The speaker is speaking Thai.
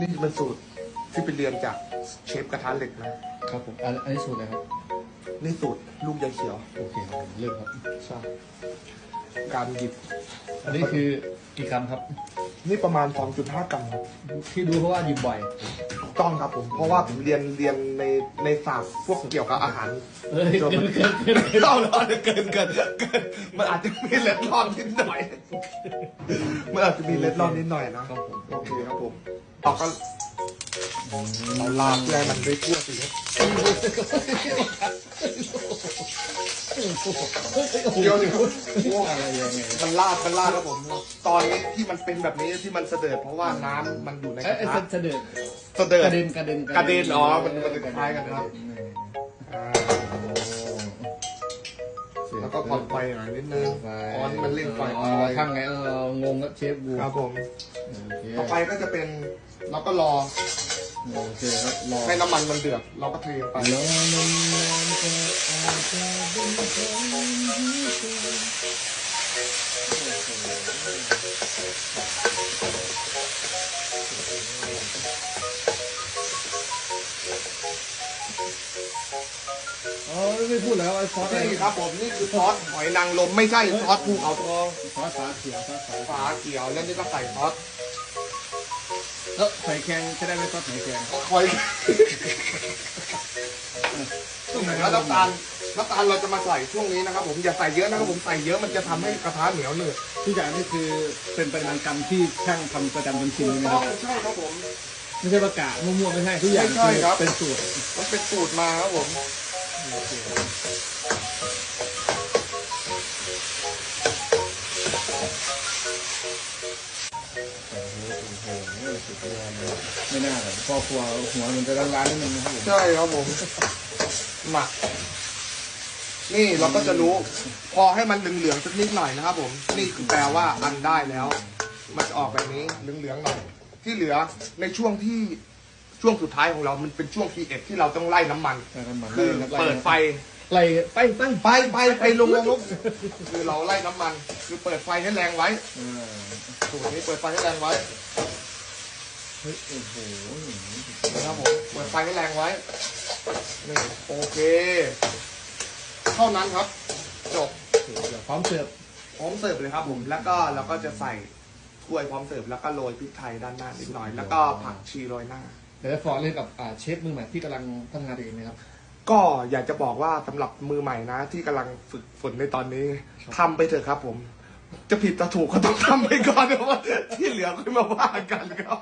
นี่เป็นสูตรที่ไปเรียนจากเชฟกระทะเหล็กนะ ครับผมอันอันนี้สูตรอะไรครับ นี่สูตรลูกยายเขียว โอเคครับผมเริ่มครับ ใช่ การหยิบ อันนี้คือกี่คำครับ นี่ประมาณ 2.5 กรัมครับ ที่ดูเพราะว่าหยิบบ่อยถูก ต้องครับผม เพราะว่าผมเรียนเรียนในในศาสตร์พวกเกี่ยวกับอาหารเอ้ยเกินเกินเกินเกินเล่าแล้วเกินเกินเกินมันอาจจะมีเล็ดลอดนิดหน่อย มันอาจจะมีเล็ดลอดนิดหน่อยนะครับผมโอเคครับผมเราก็เอาลาบเพื่อให้มันได้ทั่วสิครับ เดี๋ยวเดี๋ยวอะไรยังไงมันลาดมันลาดครับผม ตอนนี้ที่มันเป็นแบบนี้ที่มันเสด็จเพราะว่าน้ำมันอยู่ในกเอ้ยระเอ้ยทะเสด็จเสด็จกระเด็นกระเด็นกระเด็นอ๋อมันมันจะคล้ายกันนะครับอ่าแล้วก็ผ่อนไฟหน่อยนิดนึงอ๋อนี่มันเร่งไฟอ๋อข้างไงเอองงกับเชฟบูครับผมโอเคต่อไปก็จะเป็นเราก็รอ โอเคครับรอให้น้ำมันมันเดือดเราก็เทลงไปรอลมแรงจะอาจจะดึงคนที่เธออ๋อไม่พูดแล้วไอ้ซอสอะไรนี่ครับผมนี่คือซอสหอยนางรมไม่ใช่ซอสภูเขาทองซอสฝาเขียวซอสฝาฝาเขียวแล้วนี่ก็ใส่ซอส เออใส่แกงจะได้ไม่ซอสใส่แกงคอยแล้วน้ำตาลน้ำตาลเราจะมาใส่ช่วงนี้นะครับ ผมอย่าใส่เยอะนะครับผมใส่เยอะมันจะทำให้กระทะเหนียวหนืดทุกอย่างนี่คือเป็นปริมาณกรรมที่ช่างทำประจำจนชินเลยนะต้คอรังบใช่ครับผม ไม่ใช่ประกาศมั่วๆไม่ใช่ทุกอย่างไม่ใช่ครับ เป็นสูตรมันเป็นสูตรมาครับผม ไม่น่าเลยพ่อครัวหัวมันจะร้านๆนิดนึงนะครับผมใช่ครับผมหมัก นี่เราก็จะรู้ พอให้มันเหลืองๆสักนิดหน่อยนะครับผม นี่คือแปลว่าอันได้แล้ว มันจะออกแบบนี้เหลืองๆหน่อยที่เหลือในช่วงที่ช่วงสุดท้ายของเรา มันเป็นช่วงทีเอ็ดที่เราต้องไล่น้ำมันใส่น้ำมันคือไล่เปิดไฟ ไล่ไปไปไปไปไปลงลงลงคือเราไล่น้ำมัน คือเปิดไฟให้แรงไว้เออสูตรนี้เปิดไฟให้แรงไว้ เฮ้ยโอ้โหนะครับผมเปิดไฟให้แรงไว้นี่โอเค เท่านั้นครับ จบ เดี๋ยวพร้อมเสิร์ฟพร้อมเสิร์ฟเลยครับผม แล้วก็เราก็จะใส่ถ้วยพร้อมเสิร์ฟแล้วก็โรยพริกไทยด้านหน้านิดหน่อย แล้วก็ผักชีโรยหน้า เดี๋ยวจะฟอร์เล่นกับอ่าเชฟมือใหม่ที่กำลังพัฒนาตัวเองนะครับ ก็อยากจะบอกว่าสำหรับมือใหม่นะ ที่กำลังฝึกฝนในตอนนี้ทำไปเถอะครับผม จะผิดจะถูกก็ต้องทำไปก่อนเดี๋ยว่าที่เหลือค่อยมาว่ากันครับ